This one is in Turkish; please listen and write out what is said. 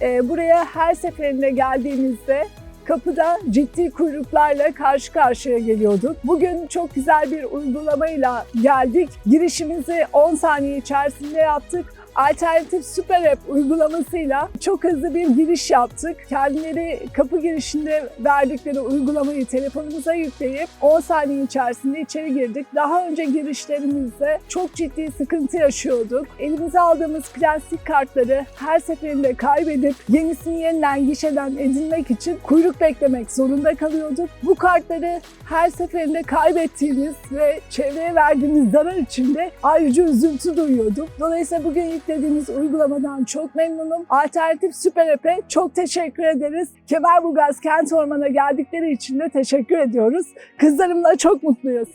Ee, buraya her seferinde geldiğimizde kapıda ciddi kuyruklarla karşı karşıya geliyorduk. Bugün çok güzel bir uygulamayla geldik. Girişimizi 10 saniye içerisinde yaptık. Alternatif Süper App uygulamasıyla çok hızlı bir giriş yaptık. Kendileri kapı girişinde verdikleri uygulamayı telefonumuza yükleyip 10 saniye içerisinde içeri girdik. Daha önce girişlerimizde çok ciddi sıkıntı yaşıyorduk. Elimize aldığımız plastik kartları her seferinde kaybedip yenisini yeniden gişeden edinmek için kuyruk beklemek zorunda kalıyorduk. Bu kartları her seferinde kaybettiğimiz ve çevreye verdiğimiz zarar için ayrıca üzüntü duyuyorduk. Dolayısıyla bugün yüklediğimiz uygulamadan çok memnunum. Alternatif Süper App'e çok teşekkür ederiz. Kemerburgaz Kent Orman'a geldikleri için de teşekkür ediyoruz. Kızlarımla çok mutluyuz.